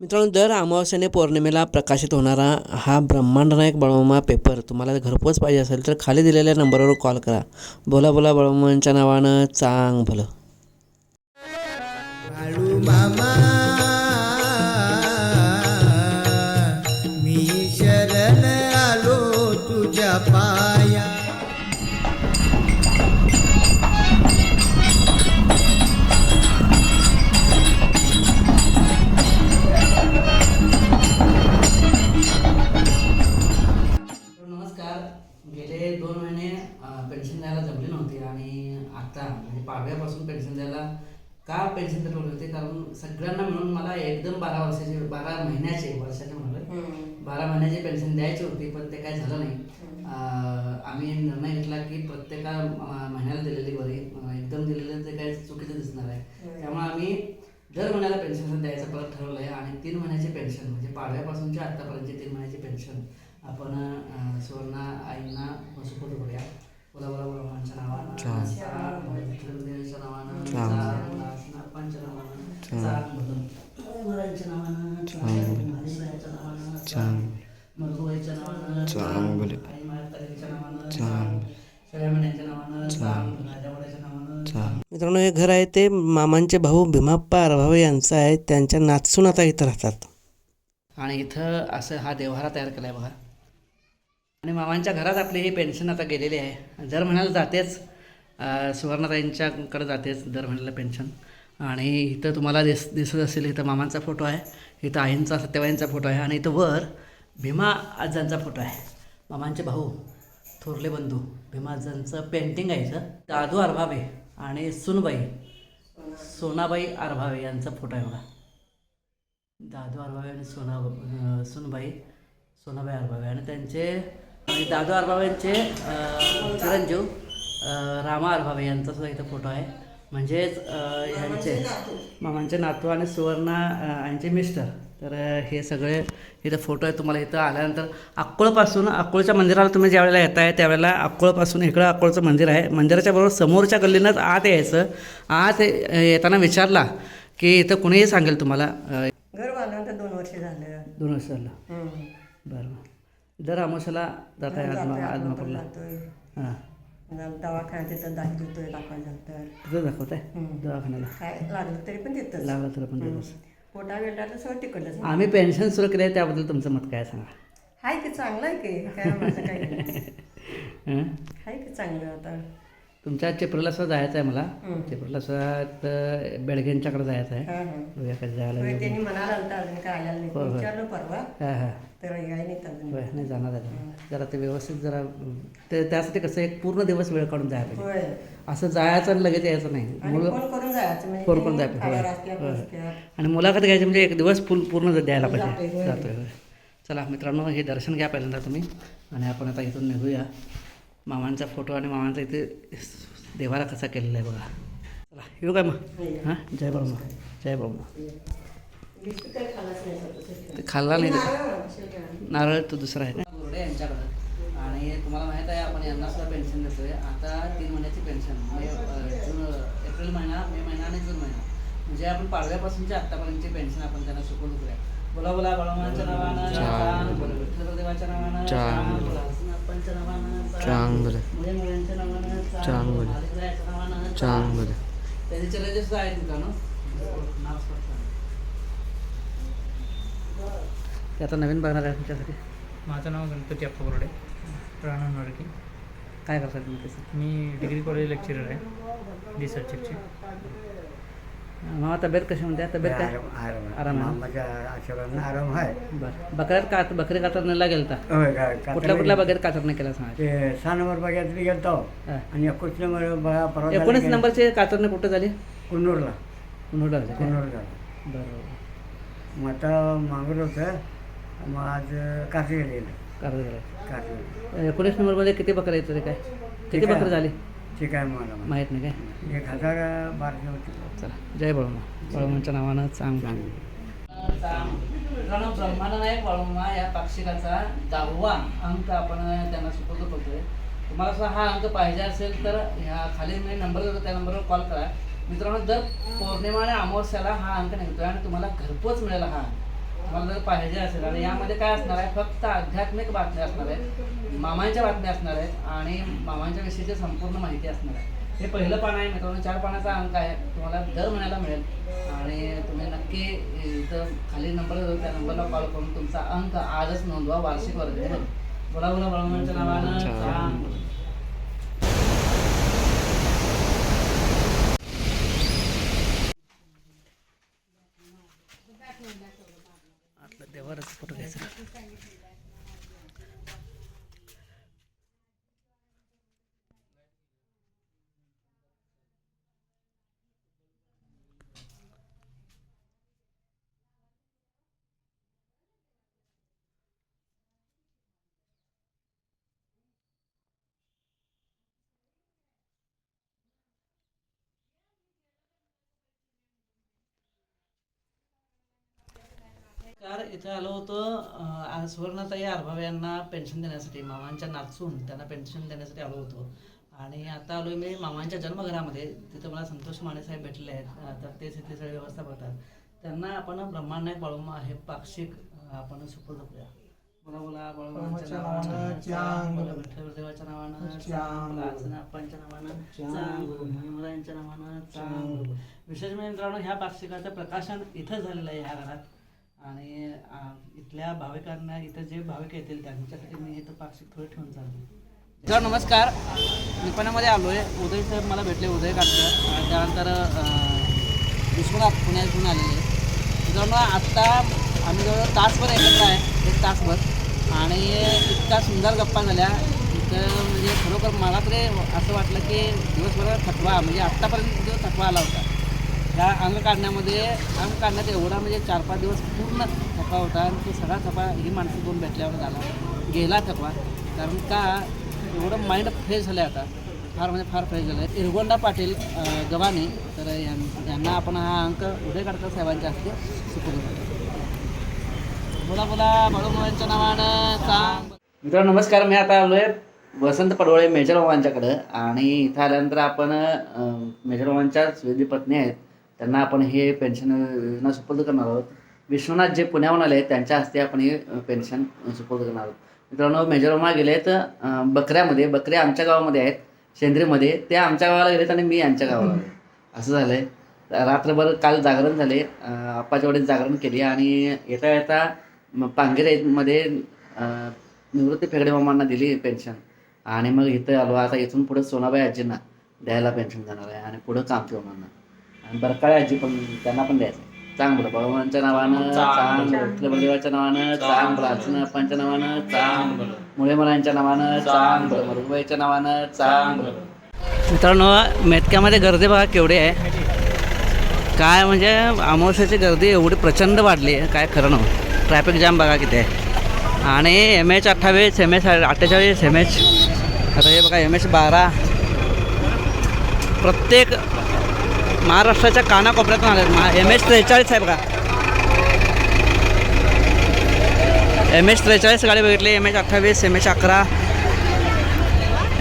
मित्रांनो दर अमावस्याने पौर्णिमेला प्रकाशित होणारा हा ब्रह्मांड नायक बळमामा पेपर तुम्हाला घरपोच पाहिजे असेल तर खाली दिलेल्या नंबरवर कॉल करा. बोला बोला बळमामांच्या नावानं चांग भलं आता म्हणजे पाडव्यापासून पेन्शन द्यायला का पेन्शन ठरवले होते? कारण सगळ्यांना मिळून मला एकदम बारा वर्षाचे बारा महिन्याचे वर्षाचे म्हणलं बारा महिन्याची पेन्शन द्यायची होती पण ते काय झालं नाही. आम्ही निर्णय घेतला की प्रत्येका महिन्याला दिलेली बरी एकदम दिलेलं ते काय चुकीचं दिसणार आहे. त्यामुळे आम्ही दर महिन्याला पेन्शन द्यायचं परत ठरवलं आहे आणि तीन महिन्याची पेन्शन म्हणजे पाडव्यापासूनची आत्तापर्यंतची तीन महिन्याची पेन्शन आपण सुवर्णा आईंना सुपूर्द करूया. नावानं नावानं नावानं नावानं नावानं नावानं आई नावानं नावानं राजावाड्याच्या नावानं. मित्रांनो हे घर आहे ते मामांचे भाऊ भीमाप्पा अरभावे यांचं आहे. त्यांच्या नाचसून आता इथं राहतात. आणि इथं असं हा देव्हारा तयार केला आहे बघा. आणि मामांच्या घरात आपली ही पेन्शन आता गेलेली आहे. दर महिन्याला जातेच. अं, सुवर्णाताईंच्याकडे जातेच दर महिन्याला पेन्शन आणि इथं तुम्हाला दिस दिसत असेल इथं मामांचा फोटो आहे. इथं आईंचा सत्यवाईंचा फोटो आहे. आणि इथं वर भीमा आजांचा फोटो आहे. मामांचे भाऊ थोरले बंधू भीमा आजांचं पेंटिंग आहे इथं. दादू अरभावे आणि सुनबाई सोनाबाई अरभावे यांचा फोटो आहे बघा. दादू अरबावे आणि सोना सुनबाई सोनाबाई अरबावे आणि त्यांचे आणि दादू अरबावेंचे अं, चिरंजीव रामा अरबावे यांचा सुद्धा इथं फोटो आहे. म्हणजेच अं, ह्यांचे मामांचे नातू आणि सुवर्णा यांचे मिस्टर. तर हे सगळे इथं फोटो आहेत. तुम्हाला इथं आल्यानंतर अक्कोळपासून अक्कोळच्या मंदिराला तुम्ही ज्यावेळेला येताय त्यावेळेला अक्कोळपासून इकडं अक्कोळचं मंदिर आहे. मंदिराच्या बरोबर समोरच्या गल्लीनंच आत यायचं. आत येताना विचारला की इथं कुणीही सांगेल तुम्हाला. घर बांधल्यानंतर दोन वर्ष झालं. दोन वर्ष झालं. बरं. दर अमावस्याला जात आहे आपण आदमापूरला. जातोय. हां. दवाखान्यात तिथं दाखवतोय दाखवायला तिथं दाखवत आहे. दवाखान्याला? काय लागलं तरी पण तिथंच लागला तर पण दिवस पोटा वेटाला सगळं तिकडलंच आम्ही पेन्शन सुरू केले त्याबद्दल तुमचं मत काय सांगा? हाय की चांगलं आहे की. काय माझं. हं? हाय की चांगलं आता. तुमच्या चिपरीला सुद्धा जायचं आहे मला. चिपरीला सुद्धा तर बेडगेंच्याकडे जायचं आहे. बघूया कधी जायला होय, वेळ त्यांनी म्हणाला आलता अजून काय आलं नाही. विचारलं परवा. हां हां. तर याय नाही अजून. होय नाही जाणार आहे जरा ते व्यवस्थित जरा ते त्यासाठी कसं एक पूर्ण दिवस वेळ काढून जायला पाहिजे. असं जायचं आणि लगेच यायचं नाही. मुलं फोन करून जायचं म्हणजे फोन करून. आणि मुलाखत घ्यायची म्हणजे एक दिवस फुल पूर्ण द्यायला पाहिजे. जातोय चला मित्रांनो हे दर्शन घ्या पहिल्यांदा तुम्ही. आणि आपण आता इथून निघूया. मामांचा फोटो आणि मामांचा इथे देवारा कसा केलेला आहे बघा. चला येऊ काय मग? हां? जय बाबा. जय बाबा. ते खाल्ला नाही ते. नारळ तो दुसरा आहे बोर्डे यांच्याकडं. आणि तुम्हाला माहीत आहे आपण यांना सुद्धा पेन्शन देतोय. आता तीन महिन्याची पेन्शन मे जून एप्रिल महिना मे महिना आणि जून महिना. म्हणजे आपण पाडव्यापासूनची आत्तापर्यंतची पेन्शन आपण त्यांना सुपूर्द करूया बोला बोला बळमाच्या नावानं चांग बोला विठ्ठलदेवाच्या नावानं बोला. मुळे मुळ्यांच्या नावानं चांग बोला महादेवरायाच्या नावानं चांग बोला त्यांचे चिरंजीव सुद्धा आहेत मित्रांनो नाव स्पष्ट आहे. ते आता नवीन बघणार आहे तुमच्यासाठी. माझं नाव गणपती अप्पा बोर्डे. राहणार नडकी. काय करतात तुम्ही मी डिग्री कॉलेज लेक्चरर आहे. डी सब्जेक्टचे मामा तब्येत कशी म्हणते? तब्येत काय? आराम आराम आराम आहे. मामाच्या आशीर्वादानं आराम आहे. बरं. बकऱ्यात का बकरी कातरणीला गेलता? होय का- का- कुठल्या कुठल्या बकरीत कातरणी केला सांगा? ते सहा नंबर बघायला गेलतो. हा. आणि एकोणीस नंबर बघा परवा एकोणीस झाला नंबरची कातरणी कुठं झाली? कुन्नूरला. कुन्नूरला झाली काय? कुन्नूर झाला. बरं मग आता मागत होतं. मग आज काशी गेलेलं कार्य झालं एकोणीस नंबरमध्ये किती बकऱ्या येत होते काय? किती आहे. बकरी झाली? ठीक आहे मला माहीत. नाही काय? एक हजार बाराशे होती. चला जय बळमा बळमांच्या नावानं चांग मित्रांनो ब्रह्मांड नायक बळमा या पाक्षिकाचा दहावा अंक आपण त्यांना सुपूर्द करतोय तुम्हाला सुद्धा हा अंक पाहिजे असेल तर ह्या खाली मी नंबर देतो त्या नंबरवर कॉल करा. मित्रांनो दर पौर्णिमा आणि अमावस्याला हा अंक निघतोय आणि तुम्हाला घरपोच मिळेल हा अंक. तुम्हाला जर पाहिजे असेल. आणि यामध्ये काय असणार आहे? फक्त आध्यात्मिक बातम्या असणार आहेत मामांच्या बातम्या असणार आहेत आणि मामांच्या विषयीची संपूर्ण माहिती असणार आहे. हे पहिलं पान आहे मित्रांनो. चार पानाचा अंक आहे. तुम्हाला दर महिन्याला मिळेल. आणि तुम्ही नक्की इथं खाली नंबर त्या नंबरला कॉल करून तुमचा अंक आजच नोंदवा वार्षिक वर्ग बोला बोला बळवंताच्या नावानं. आपलं देवारच फोटो घ्यायचा कार इथं आलो होतो सुवर्णताई आरभाव यांना पेन्शन देण्यासाठी मामांच्या नाचून त्यांना पेन्शन देण्यासाठी आलो होतो. आणि आता आलोय मी मामांच्या जन्मघरामध्ये तिथं मला संतोष माने साहेब भेटले आहेत. तर तेच इथली सगळी व्यवस्था बघतात. त्यांना आपण ब्रह्मांड बाळूमा हे पाक्षिक आपण सुपूर्द करूया बोला बोला बाळूमाच्या नावानं नावानं चांग नावानं चांग चांग. विशेष म्हणजे मित्रांनो ह्या पाक्षिकाचं प्रकाशन इथं झालेलं आहे ह्या घरात. आणि इथल्या भाविकांना इथं जे भाविक येतील त्यांच्यासाठी मी इथं पाक्षिक थोडं ठेवून चालतो सर नमस्कार. मी पुण्यामध्ये आलो आहे उदय सर मला भेटले उदय काटकर आणि त्यानंतर विश्वनाथ पुण्यातून आलेले. मित्रांनो आत्ता आम्ही जवळ तासभर एकत्र आहे. एक तासभर. आणि इतका सुंदर गप्पा झाल्या. तर म्हणजे खरोखर मला तरी असं वाटलं की दिवसभर थकवा म्हणजे आत्तापर्यंत जो थकवा आला होता त्या अंग काढण्यामध्ये अंग काढण्यात एवढा म्हणजे चार पाच दिवस पूर्ण थकवा होता आणि तो सगळा थकवा ही माणसं दोन भेटल्यावर झाला. गेला थकवा. कारण का? एवढं माइंड फ्रेश झालं आहे आता. फार म्हणजे फार फ्रेश झालं आहे इरगोंडा पाटील अं, तर यां- यांना आपण हा अंक उदय काढता साहेबांच्या हस्ते सुपूर्द बोला बोला बळूमावांच्या नावानं सांग मित्रांनो नमस्कार. मी आता आलो आहे वसंत पडवळे मेजर मामांच्याकडं आणि इथं आल्यानंतर आपण मेजर मामांच्या विधी पत्नी आहेत. त्यांना आपण हे पेन्शन योजना सुपूर्द करणार आहोत. विश्वनाथ जे पुण्याहून आले त्यांच्या हस्ते आपण हे पेन्शन सुपूर्द करणार आहोत. मित्रांनो मेजर मामा गेले तर बकऱ्यामध्ये बकऱ्या आमच्या गावामध्ये आहेत. शेंद्रीमध्ये ते आमच्या गावाला गेलेत आणि मी यांच्या गावाला आले असं झालं आहे रात्रभर काल जागरण झाले. आप्पाच्या वडील जागरण केली आणि येता येता म- पांगिरेमध्ये निवृत्ती फेगडे मामांना दिली पेन्शन आणि मग इथं आलो. आता इथून पुढे सोनाबाई आजींना द्यायला पेन्शन देणार आहे आणि पुढं कामती मामांना. आणि बरकाळे आजी पण त्यांना पण द्यायचं. आहे चांग बोला भगवानच्या नावानं चांग विठ्ठलदेवाच्या नावानं चांग बोला अर्चना अप्पांच्या नावानं चांग बोला मुळे मुलांच्या नावानं चांग बोला मरुबाईच्या नावानं चांग बोला मित्रांनो मेतक्यामध्ये गर्दी बघा केवढी आहे. काय म्हणजे अमावस्याची गर्दी एवढी प्रचंड वाढली आहे काय खरं नव्हतं ट्रॅफिक जाम बघा किती आहे. आणि एम एच अठ्ठावीस एम एच अठ्ठेचाळीस एम एच आता हे बघा एम एच बारा. प्रत्येक महाराष्ट्राच्या कानाकोपऱ्यातून आले मा एम एच त्रेचाळीस आहे बघा एम एच त्रेचाळीस गाडी बघितली. एम एच अठ्ठावीस एम एच अकरा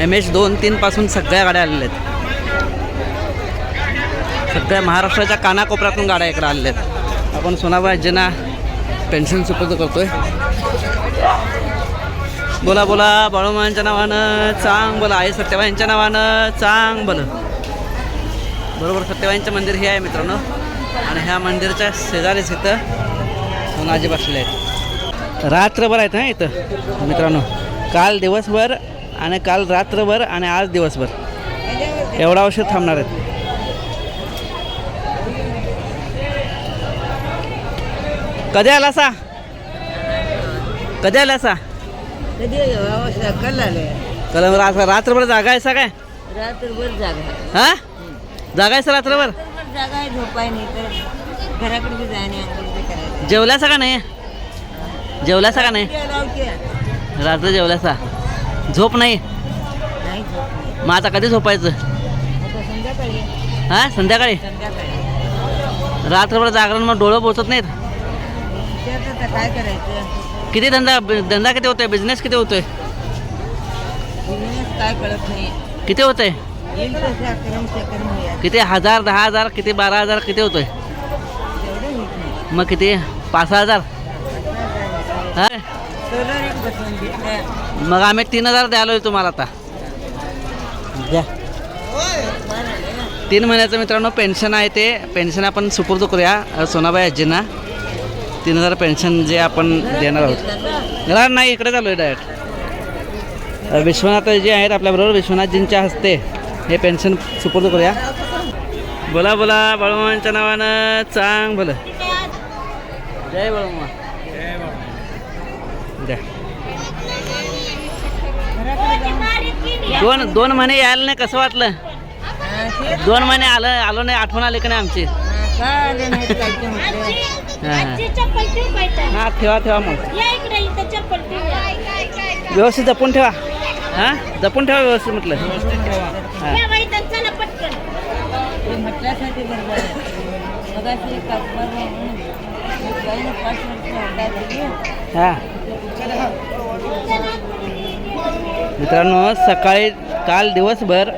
एम एच दोन तीनपासून सगळ्या गाड्या आलेल्या आहेत. सगळ्या महाराष्ट्राच्या कानाकोपऱ्यातून गाड्या इकडे आलेल्या आहेत. आपण सोनाबाई आजींना पेन्शन सुपूर्द करतोय. बोला बोला बाळूमांच्या नावानं चांग बोला आई सत्यबाईंच्या नावानं चांग बोला. बरोबर सत्यबाईंचं मंदिर हे आहे मित्रांनो. आणि ह्या मंदिराच्या शेजारीच इथं सोनाजी बसले आहेत. रात्रभर आहेत हां इथं मित्रांनो. काल दिवसभर आणि काल रात्रभर आणि आज दिवसभर. एवढा औषध थांबणार आहेत. कधी आला सा? कधी आला सा? कधी कल आले. कल रात्रभर जागा आहे सा काय? रात्रभर जागा हा? जागा आहे सा रात्रभर जागा आहे झोपाय नाही तर घराकडे बी जाय नाही अंघोळ बी करायचं जेवल्यासा का नाही? जेवल्यासा का नाही? नाही रात्र जेवल्यासा झोप नाही? झोप मग आता कधी झोपायचं? आता संध्याकाळी. हा संध्याकाळी? संध्याकाळी. रात्रभर जागरण मग डोळं पोचत नाहीत? आता काय करायचं? किती धंदा धंदा किती होतोय? बिझनेस किती होतोय? बिझनेस काय कळत नाही. किती होतोय? किती? हजार दहा हजार किती? बारा हजार किती होतोय? मग किती? पाच सहा हजार? मग आम्ही तीन हजार द्यालोय तुम्हाला आता. द्या. तीन महिन्याचं मित्रांनो पेन्शन आहे ते. पेन्शन आपण सुपूर्द करूया. सोनाबाई आजींना. तीन हजार पेन्शन जे आपण देणार आहोत. नाही इकडे चालू आहे डायरेक्ट विश्वनाथ जे आहेत आपल्याबरोबर. विश्वनाथजींच्या हस्ते. हे पेन्शन सुपूर्द करूया. बोला बोला बाळूमामांच्या नावानं चांग बोला. जय बाळूमा द्या. दोन दोन महिने यायला नाही कसं वाटलं? दोन महिने आलं आलो नाही आठवण आली का नाही आमची? हा ठेवा ठेवा मग. व्यवस्थित जपून ठेवा. हां? जपून ठेवा व्यवस्थित म्हटलं. हां. म्हटल्यासाठी बरोबर मगाशी म्हणून पाच मिनिटं हां. मित्रांनो सकाळी काल दिवसभर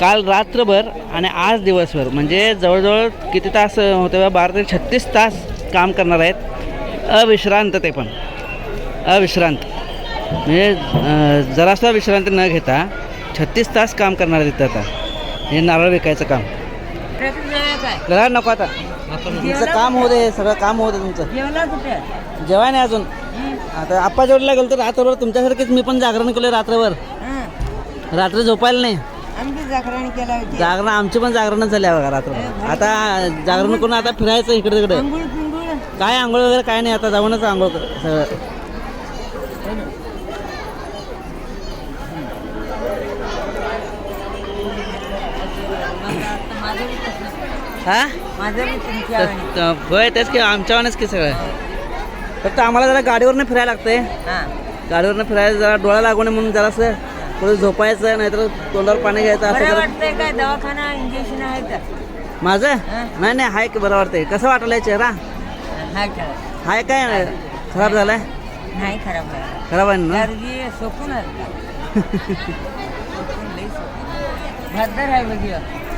काल रात्रभर आणि आज दिवसभर म्हणजे जवळजवळ किती तास होते बा? बारा ते छत्तीस तास काम करणार आहेत. अविश्रांत ते पण. अविश्रांत. म्हणजे जरासा विश्रांती न घेता छत्तीस तास काम करणार आहेत तिथं आता. हे नारळ विकायचं काम. काय करा नको आता. तुमचं काम होऊ दे सगळं काम होऊ दे तुमचं. जेवाय नाही अजून. आता आप्पा जेवढला गेलो तर रात्रभर तुमच्यासारखीच मी पण जागरण केलं रात्रभर. रात्र रात्री झोपायला नाही. जागरण जागरण आमची पण जागरणच झाली आहे बघा रात्रभर. आता जागरण करून आता फिरायचं इकडे तिकडे. काय आंघोळ वगैरे काय नाही आता जाऊनच आंघोळ सगळं माझं बी तसं. हा? होय तेच की आमच्यावानच की सगळं. फक्त आम्हाला जरा गाडीवरनं फिरायला लागतंय. गाडीवरनं फिरायला जरा डोळा लागू नये म्हणून जरासं थोडं झोपायचं नाहीतर तोंडावर पाणी घ्यायचं असं काय? दवाखाना इंजेक्शन आहे का? माझं. नाही नाही हाय की बरं वाटतंय. कसं वाटलंय चेहरा हाय काय? खराब झालाय? नाही खराब आहे खराब आहे ना? सोपून. भद्दर आहे बघियो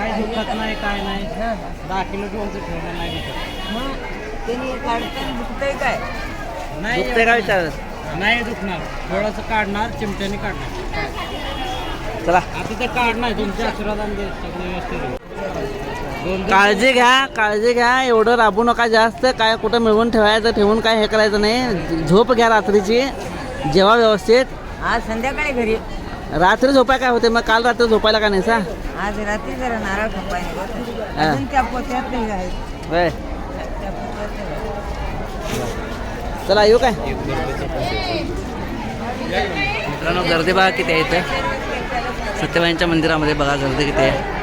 काय दुखत नाही काय नाही. हां. दहा किलो घेऊन ठेवलं नाही दुखत. मग त्यांनी काढताना दुखतंय काय? नाही दुखणार. थोडंसं काढणार चिमट्याने काढणार. चला. आता ते काढणार तुमच्या आशीर्वादाने ते सगळं व्यवस्थित होईल. दोन दिवस काळजी घ्या काळजी घ्या. एवढं राबू नका जास्त. काय कुठं मिळवून ठेवायचं ठेवून काय हे करायचं नाही. झोप घ्या रात्रीची. जेव्हा व्यवस्थित. आज संध्याकाळी घरी. रात्री झोपाय काय होते? मग काल रात्री झोपायला का नाही सा आज रात्री जरा नारळ. हा. अजून त्या पोत्यात नाही आहेत होय. त्या पोत्यात नाही आहेत. चला येऊ काय? मित्रांनो गर्दी बघा किती आहे इथं. सत्यबाईंच्या मंदिरामध्ये बघा गर्दी किती आहे.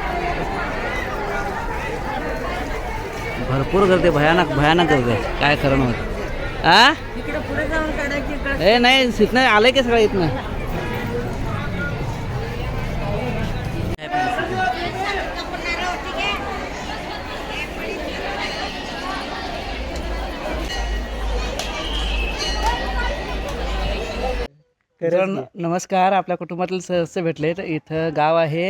भरपूर गर्दी भयानक भयानक गर्दी आहे. काय खरं नव्हतं. आ? तिकडे पुढे जाऊन काढायची इकडं. ए नाही इथनं आलंय की सगळं इथनं? मित्रांनो नमस्कार. आपल्या कुटुंबातील सदस्य भेटले तर इथं गाव आहे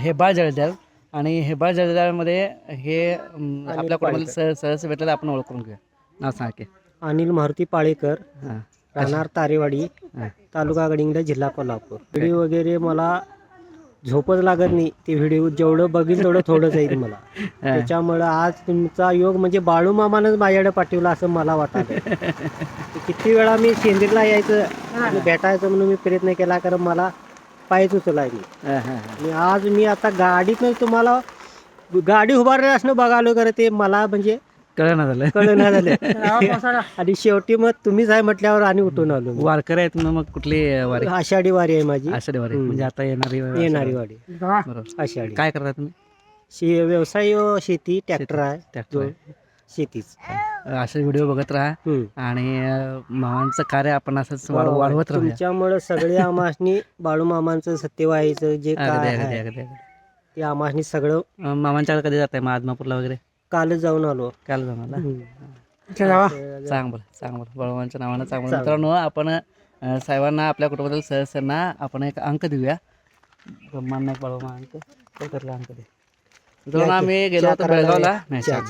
हेबाळ जळजाळ आणि हेबाळ जळजाळमध्ये हे आपल्या कुटुंबातील स- सदस्य भेटले आपण ओळखून घेऊया नाव सांगा की. अनिल मारुती पाळेकर हां. राहणार तारेवाडी हां. तालुका गडिंग्लज जिल्हा कोल्हापूर. व्हिडिओ वगैरे मला झोपच लागत नाही. ते व्हिडिओ जेवढं बघीन तेवढं थोडंच येईल मला. त्याच्यामुळं आज तुमचा योग म्हणजे बाळू मामानंच माझ्याकडे पाठवला असं मला वाटतं. किती वेळा मी शेंदीरला यायचं आणि भेटायचं म्हणून मी प्रयत्न केला कारण मला पायच उचलाय मी आज मी आता गाडीतनं तुम्हाला गाडी उभारले असणं बघालो खरं ते मला म्हणजे कळलं ना झालं कळना झालं आणि शेवटी मग तुम्हीच आहे म्हटल्यावर आणि उठून आलो मी. वारकरी आहेत ना मग कुठली वारी? आषाढी वारी आहे माझी. आषाढी वारी. म्हणजे आता येणारी वारी. येणारी वारी. बरोबर. आषाढी. काय करता तुम्ही? शे व्यवसाय शेती ट्रॅक्टर आहे. ट्रॅक्टर आहे. शेतीच. असे व्हिडिओ बघत राहा. आणि मामांचं कार्य आपण असंच वाढ- वाढवत राहूया. तुमच्यामुळे सगळे आमासनी बाळू मामांचं सत्यवाईचं जे काय. ते आमासनी सगळं अं, मामांच्याकडे कधी जात आहे मग आदमापूरला वगैरे? कालच जाऊन आलो. काल जमाला हम्म. चांग बोला चांग बोला बळवांच्या नावानं चांग बोला मित्रांनो आपण अं, साहेबांना आपल्या कुटुंबातील सदस्यांना आपण एक अंक देऊया. ब्रह्मांड एक बळवा अंक. ठरला अंक दे? मित्रांनो आम्ही गेलो होतो बेळगावला. नाही चहा.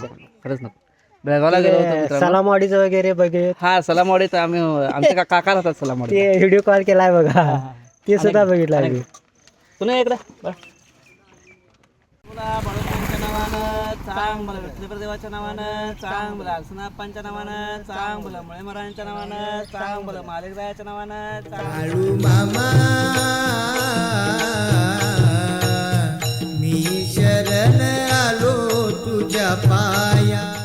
खरंच नको. बेळगावला गेलो होतो मित्रांनो. सलामवाडीचं वगैरे बघे हा सलामवाडीत आम्ही आमचे का- काका राहतात सलामवाडी ते व्हिडिओ कॉल केलाय बघा. ते सुद्धा बघितलं पुन्हा इकडे बळवंतांच्या नावानं चांग बोला विठ्ठलेश्वर देवाच्या नावानं. चांग बोला अर्सनाप्पांच्या नावानं. चांग बोला मुळे महाराजांच्या नावानं. चांग बोला मालिकरायाच्या नावानं. चांग मामा मी शरण आलो तुझ्या पाया.